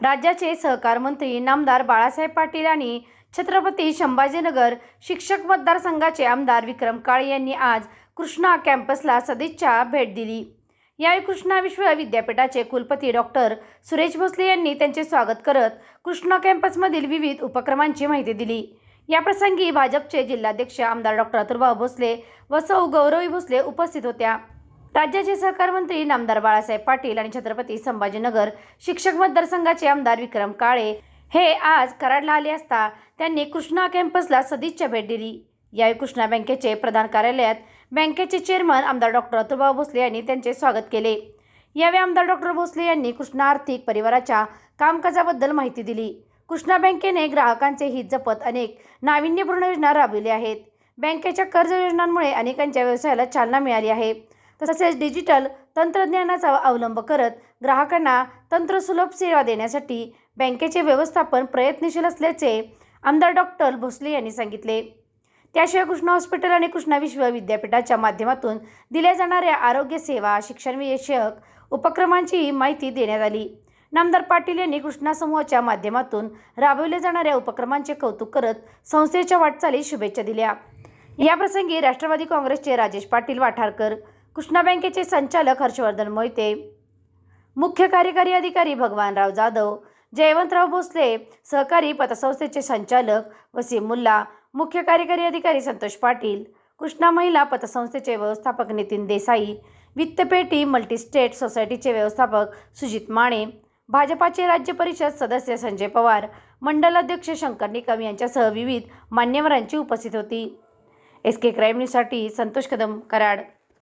राज्याचे सहकार मंत्री नामदार बाळासाहेब पाटील आणि छत्रपती संभाजीनगर शिक्षक मतदारसंघाचे आमदार विक्रम काळे यांनी आज कृष्णा कॅम्पसला सदिच्छा भेट दिली. यावेळी कृष्णा विश्व विद्यापीठाचे कुलपती डॉक्टर सुरेश भोसले यांनी त्यांचे स्वागत करत कृष्णा कॅम्पसमधील विविध उपक्रमांची माहिती दिली. याप्रसंगी भाजपचे जिल्हाध्यक्ष आमदार डॉक्टर अतुलभाऊ भोसले व सौ गौरवी भोसले उपस्थित होत्या. राज्याचे सहकार मंत्री नामदार बाळासाहेब पाटील आणि छत्रपती संभाजीनगर शिक्षक मतदारसंघाचे आमदार विक्रम काळे हे आज कराडला आले असता त्यांनी कृष्णा कॅम्पसला सदिच्छा भेट दिली. यावेळी कृष्णा बँकेचे प्रधान कार्यालयात बँकेचे चेअरमन आमदार डॉक्टर अतुलभाऊ भोसले यांनी त्यांचे स्वागत केले. यावेळी आमदार डॉक्टर भोसले यांनी कृष्णा आर्थिक परिवाराच्या कामकाजाबद्दल माहिती दिली. कृष्णा बँकेने ग्राहकांचे हित जपत अनेक नाविन्यपूर्ण योजना राबविल्या आहेत. बँकेच्या कर्ज योजनांमुळे अनेकांच्या व्यवसायाला चालना मिळाली आहे. तसेच डिजिटल तंत्रज्ञानाचा अवलंब करत ग्राहकांना तंत्रसुलभ सेवा देण्यासाठी बँकेचे व्यवस्थापन प्रयत्नशील असल्याचे आमदार डॉक्टर भोसले यांनी सांगितले. त्याशिवाय कृष्णा हॉस्पिटल आणि कृष्णा विश्व विद्यापीठाच्या माध्यमातून दिल्या जाणाऱ्या आरोग्य सेवा शिक्षणविषयक उपक्रमांचीही माहिती देण्यात आली. नामदार पाटील यांनी कृष्णा समूहाच्या माध्यमातून राबविल्या जाणाऱ्या उपक्रमांचे कौतुक करत संस्थेच्या वाटचालीस शुभेच्छा दिल्या. याप्रसंगी राष्ट्रवादी काँग्रेसचे राजेश पाटील वाठारकर कृष्णा बँकेचे संचालक हर्षवर्धन मोहिते मुख्य कार्यकारी अधिकारी भगवानराव जाधव जयवंतराव भोसले सहकारी पतसंस्थेचे संचालक वसीम मुल्ला मुख्य कार्यकारी अधिकारी संतोष पाटील कृष्णा महिला पतसंस्थेचे व्यवस्थापक नितीन देसाई वित्तपेटी मल्टीस्टेट सोसायटीचे व्यवस्थापक सुजित माने भाजपाचे राज्य परिषद सदस्य संजय पवार मंडल अध्यक्ष शंकर निकम यांच्यासह विविध मान्यवरांची उपस्थित होती. एस के क्राईम न्यूजसाठी संतोष कदम कराड.